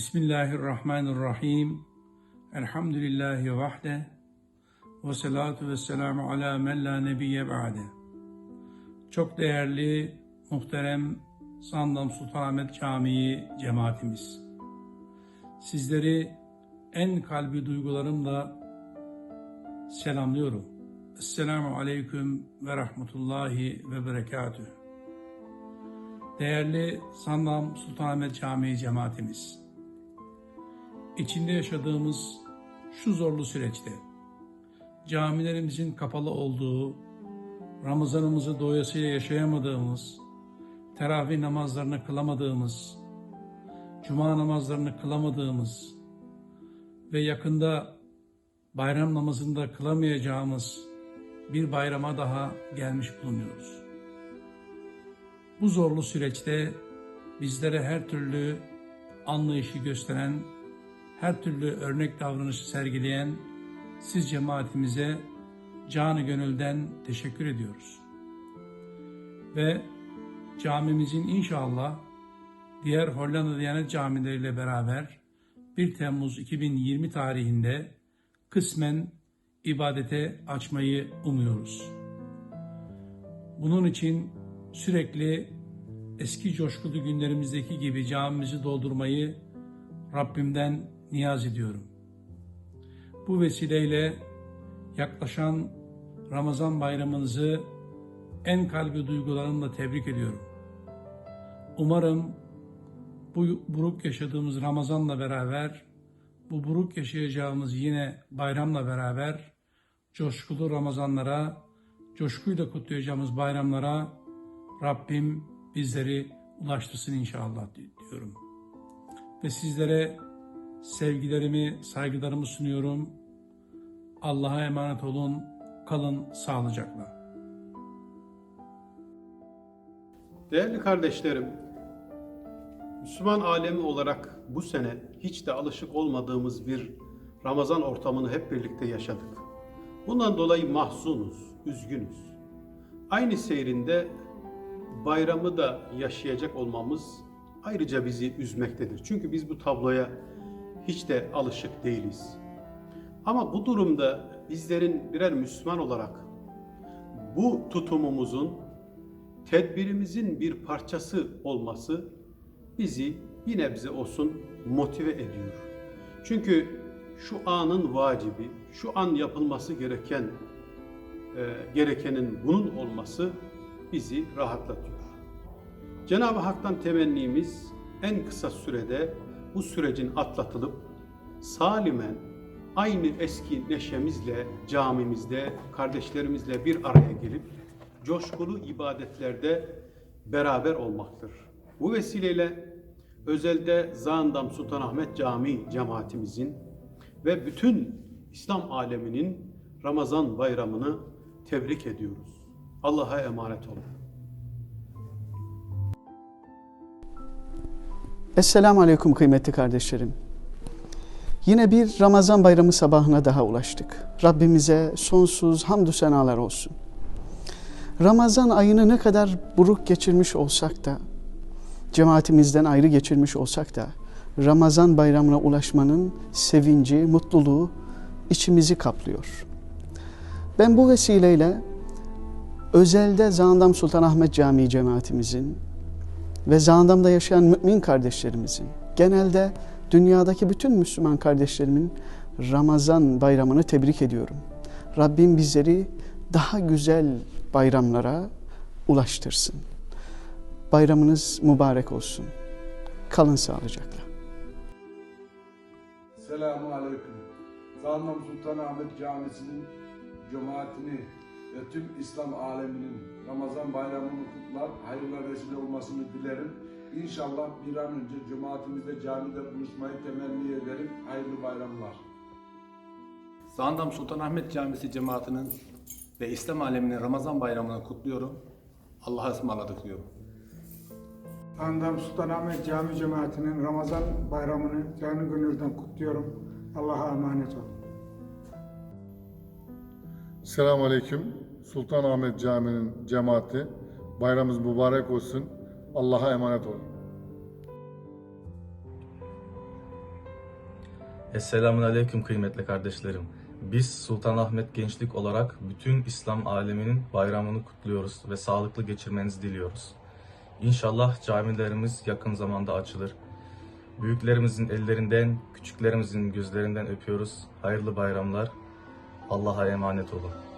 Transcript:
Bismillahirrahmanirrahim. Elhamdülillahi vahde. Ve salatu ve selamu ala men la nebiyye ba'de. Çok değerli, muhterem Sandam Sultanahmet Camii cemaatimiz. Sizleri en kalbi duygularımla selamlıyorum. Esselamu aleyküm ve rahmetullahi ve berekatüh. Değerli Sandam Sultanahmet Camii cemaatimiz, içinde yaşadığımız şu zorlu süreçte camilerimizin kapalı olduğu, Ramazanımızı doyasıya yaşayamadığımız, teravih namazlarını kılamadığımız, cuma namazlarını kılamadığımız ve yakında bayram namazında kılamayacağımız bir bayrama daha gelmiş bulunuyoruz. Bu zorlu süreçte bizlere her türlü anlayışı gösteren, her türlü örnek davranışı sergileyen siz cemaatimize canı gönülden teşekkür ediyoruz. Ve camimizin inşallah diğer Hollanda Diyanet camileriyle beraber 1 Temmuz 2020 tarihinde kısmen ibadete açmayı umuyoruz. Bunun için sürekli eski coşkulu günlerimizdeki gibi camimizi doldurmayı Rabbimden niyaz ediyorum. Bu vesileyle yaklaşan Ramazan bayramınızı en kalbi duygularımla tebrik ediyorum. Umarım bu buruk yaşadığımız Ramazan'la beraber, bu buruk yaşayacağımız yine bayramla beraber coşkulu Ramazanlara, coşkuyla kutlayacağımız bayramlara Rabbim bizleri ulaştırsın inşallah diyorum. Ve sizlere sevgilerimi, saygılarımı sunuyorum. Allah'a emanet olun, kalın sağlıcakla. Değerli kardeşlerim, Müslüman alemi olarak bu sene hiç de alışık olmadığımız bir Ramazan ortamını hep birlikte yaşadık. Bundan dolayı mahzunuz, üzgünüz. Aynı seyrinde bayramı da yaşayacak olmamız ayrıca bizi üzmektedir. Çünkü biz bu tabloya hiç de alışık değiliz. Ama bu durumda bizlerin birer Müslüman olarak bu tutumumuzun, tedbirimizin bir parçası olması bizi bir nebze olsun motive ediyor. Çünkü şu anın vacibi, şu an yapılması gereken e, gerekenin bunun olması bizi rahatlatıyor. Cenab-ı Hak'tan temennimiz en kısa sürede bu sürecin atlatılıp salimen aynı eski neşemizle camimizde kardeşlerimizle bir araya gelip coşkulu ibadetlerde beraber olmaktır. Bu vesileyle özelde Zandam Sultanahmet Camii cemaatimizin ve bütün İslam aleminin Ramazan bayramını tebrik ediyoruz. Allah'a emanet olun. Esselamu Aleyküm kıymetli kardeşlerim. Yine bir Ramazan bayramı sabahına daha ulaştık. Rabbimize sonsuz hamdü senalar olsun. Ramazan ayını ne kadar buruk geçirmiş olsak da, cemaatimizden ayrı geçirmiş olsak da, Ramazan bayramına ulaşmanın sevinci, mutluluğu içimizi kaplıyor. Ben bu vesileyle özelde Zandam Sultanahmet Camii cemaatimizin ve Zandam'da yaşayan mümin kardeşlerimizin, genelde dünyadaki bütün Müslüman kardeşlerimin Ramazan bayramını tebrik ediyorum. Rabbim bizleri daha güzel bayramlara ulaştırsın. Bayramınız mübarek olsun. Kalın sağlıcakla. Selamun Aleyküm. Zannam Sultanahmet Camisi'nin cemaatini ve tüm İslam aleminin Ramazan bayramını kutlar, hayırla vesile olmasını dilerim. İnşallah bir an önce cemaatimizde camide buluşmayı temenni ederim. Hayırlı bayramlar. Zandam Sultanahmet Camisi cemaatinin ve İslam aleminin Ramazan bayramını kutluyorum. Allah'a ısmarladık diyorum. Andam Sultanahmet Cami Cemaati'nin Ramazan bayramını canı gönülden kutluyorum. Allah'a emanet olun. Selamun Aleyküm. Sultanahmet Camii'nin cemaati. Bayramımız mübarek olsun. Allah'a emanet olun. Esselamun Aleyküm kıymetli kardeşlerim. Biz Sultanahmet Gençlik olarak bütün İslam aleminin bayramını kutluyoruz ve sağlıklı geçirmenizi diliyoruz. İnşallah camilerimiz yakın zamanda açılır. Büyüklerimizin ellerinden, küçüklerimizin gözlerinden öpüyoruz. Hayırlı bayramlar. Allah'a emanet olun.